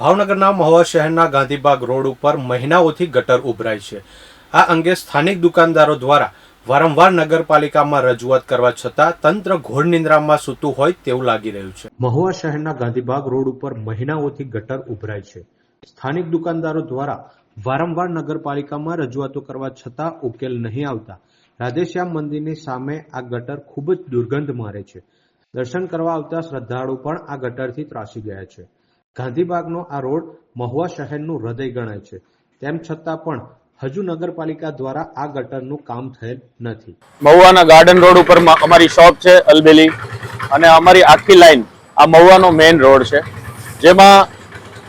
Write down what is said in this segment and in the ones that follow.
ભાવનગરના મહુવા શહેરના ગાંધીબાગ રોડ ઉપર મહિનાઓથી ગટર ઉભરાય છે. આ અંગે સ્થાનિક દુકાનદારો દ્વારા વારંવાર નગરપાલિકામાં રજૂઆત કરવા છતાં તંત્ર ઘોર નિંદ્રામાં સૂતું હોય તેવું લાગી રહ્યું છે. મહુવા શહેરના ગાંધીબાગ રોડ ઉપર મહિનાઓથી ગટર ઉભરાય છે. સ્થાનિક દુકાનદારો દ્વારા વારંવાર નગરપાલિકામાં રજૂઆતો કરવા છતાં ઉકેલ નહીં આવતા. રાધેશ્યામ મંદિરની સામે આ ગટર ખૂબ જ દુર્ગંધ મારે છે. દર્શન કરવા આવતા શ્રદ્ધાળુ પણ આ ગટરથી ત્રાસી ગયા છે. ગાંધીબાગનો આ રોડ મહુવા શહેરનું હૃદય ગણાય છે. તેમ છતાં પણ હજુ નગરપાલિકા દ્વારા આ ગટરનું કામ થયેલ નથી. મહુવાના ગાર્ડન રોડ ઉપર અમારી શોપ છે અલબેલી અને અમારી આખી લાઈન આ મહુવાનો મેઇન રોડ છે. જેમાં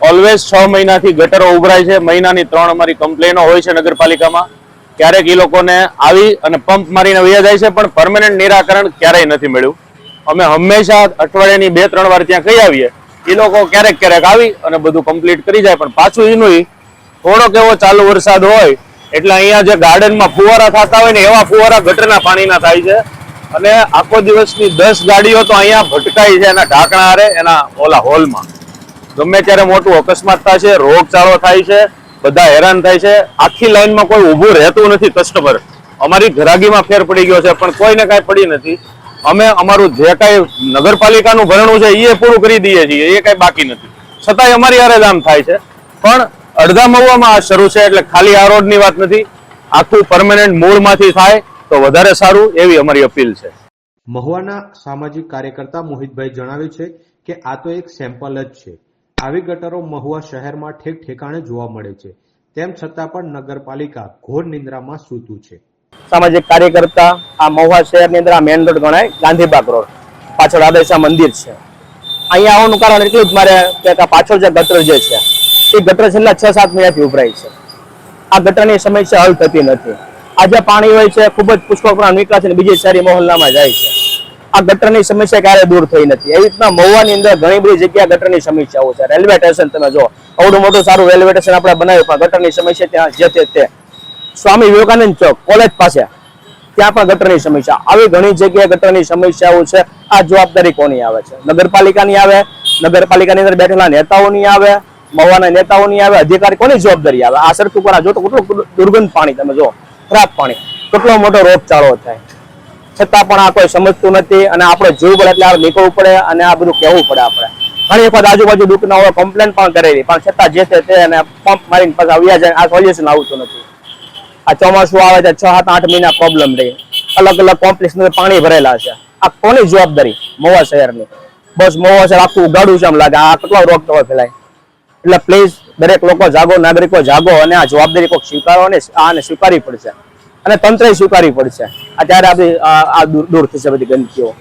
ઓલવેઝ છ મહિનાથી ગટરો ઉભરાય છે. મહિનાની ત્રણ અમારી કમ્પ્લેનો હોય છે નગરપાલિકામાં. ક્યારેક એ લોકોને આવી અને પંપ મારીને વયા જાય છે, પણ પરમેનન્ટ નિરાકરણ ક્યારેય નથી મળ્યું. અમે હંમેશા અઠવાડિયાની બે ત્રણ વાર ત્યાં કહી આવીએ એ લોકો ક્યારેક ક્યારેક આવી અને બધું કમ્પ્લીટ કરી જાય. પણ પાછું એનું થોડોક એવો ચાલુ વરસાદ હોય, એટલે અહીંયા જે ગાર્ડનમાં ફુવારા થતા હોય ને, એવા ફુવારા ગટરના પાણીના થાય છે. અને આખો દિવસની દસ ગાડીઓ તો અહીંયા ભટકાઈ છે એના ઢાંકણા હારે, એના ઓલા હોલમાં. ગમે ત્યારે મોટું અકસ્માત થાય છે, રોગચાળો થાય છે, બધા હેરાન થાય છે. આખી લાઈનમાં કોઈ ઊભું રહેતું નથી કસ્ટમર અમારી ઘરાગીમાં ફેર પડી ગયો છે, પણ કોઈને કાંઈ પડી નથી. અમે અમારું જે કાંઈ નગરપાલિકાનું ભરણું છે એ પૂરું કરી દઈએ છીએ, એ કાંઈ બાકી નથી. છતાંય અમારી હારે આમ થાય છે. પણ અડધા મહુવામાં આ શરૂ છે એટલે ખાલી આ રોડની વાત નથી. આખું પરમેનન્ટ મૂળમાંથી થાય તો વધારે સારું એવી અમારી અપીલ છે. મહુવાના સામાજિક કાર્યકર્તા મોહિતભાઈ જણાવ્યું છે કે આ તો એક સેમ્પલ જ છે. આવી ગટરો મહુવા શહેરમાં ઠેક ઠેકાણે જોવા મળે છે. તેમ છતાં પણ નગરપાલિકા ઘોર નિંદ્રામાં સૂતું છે. સામાજિક કાર્યકર્તા, આ મહુવા શહેરની અંદર આ મેઇન રોડ ગણાય, ગાંધીબાગ રોડ પાછળ આદેશા મંદિર છે. અહીંયા આવવાનું કારણ એટલું જ મારે કે પાછળ જે ગટર જે છે, એ ગટર છેલ્લા છ સાત મહિનાથી ઉભરાય છે. આ ગટરની સમસ્યા હલ થતી નથી. આજે પાણી હોય છે, ખૂબ જ પુષ્કળ પ્રમાણ નીકળે છે બીજી શહેરી મોહલ્લામાં જાય છે. આ ગટરની સમસ્યા ક્યારે દૂર થઈ નથી. એવી રીતના મહુવાની અંદર ઘણી બધી જગ્યા ગટરની સમસ્યાઓ છે. રેલવે સ્ટેશન તમે જો અવડું મોટું સારું રેલવે સ્ટેશન આપણે બનાવ્યું, પણ ગટરની સમસ્યા ત્યાં જે તે સ્વામી વિવેકાનંદ ચોક, કોલેજ પાસે. ત્યાં પણ ગટરની સમસ્યા. આવી ઘણી જગ્યાએ ગટરની સમસ્યાઓ છે. આ જવાબદારી કોની આવે છે? નગરપાલિકાની આવે, નગરપાલિકાની અંદર બેઠેલા નેતાઓની આવે મવાના નેતાઓની આવે, અધિકારી કોની જવાબદારી આવે? આ સરખું પર જો તો કેટલું દુર્ગંધ પાણી તમે જો ખરાબ પાણી. કેટલો મોટો રોગચાળો થાય. છતાં પણ આ કોઈ સમજતું નથી અને આપણે જીવ પડે એટલે નીકળવું પડે અને આ બધું કહેવું પડે આપણે. ઘણી વખત આજુબાજુ દુઃખના હોય કમ્પ્લેન પણ કરેલી, પણ છતાં જે છે તે પંપ મારીને પાછા આવ્યા જાય, આ સોલ્યુશન આવતું નથી. આ ચોમાસું આવે છે, છ, સાત, આઠ મહિના પ્રોબ્લેમ રહી. અલગ અલગ કોમ્પ્લેક્સ પાણી ભરેલા છે. આ કોની જવાબદારી? મોવા શહેરની. બસ મોવા શહેર આખું ઉગાડું છે એમ લાગે. આ કેટલો રોગ તો ફેલાય? એટલે પ્લીઝ દરેક લોકો જાગો, નાગરિકો જાગો અને આ જવાબદારી કોઈક સ્વીકારો અને આને સ્વીકારવી પડશે. અને તંત્રએ સ્વીકારવી પડશે. અત્યારે આ દૂર થશે બધી ગંદકીઓ.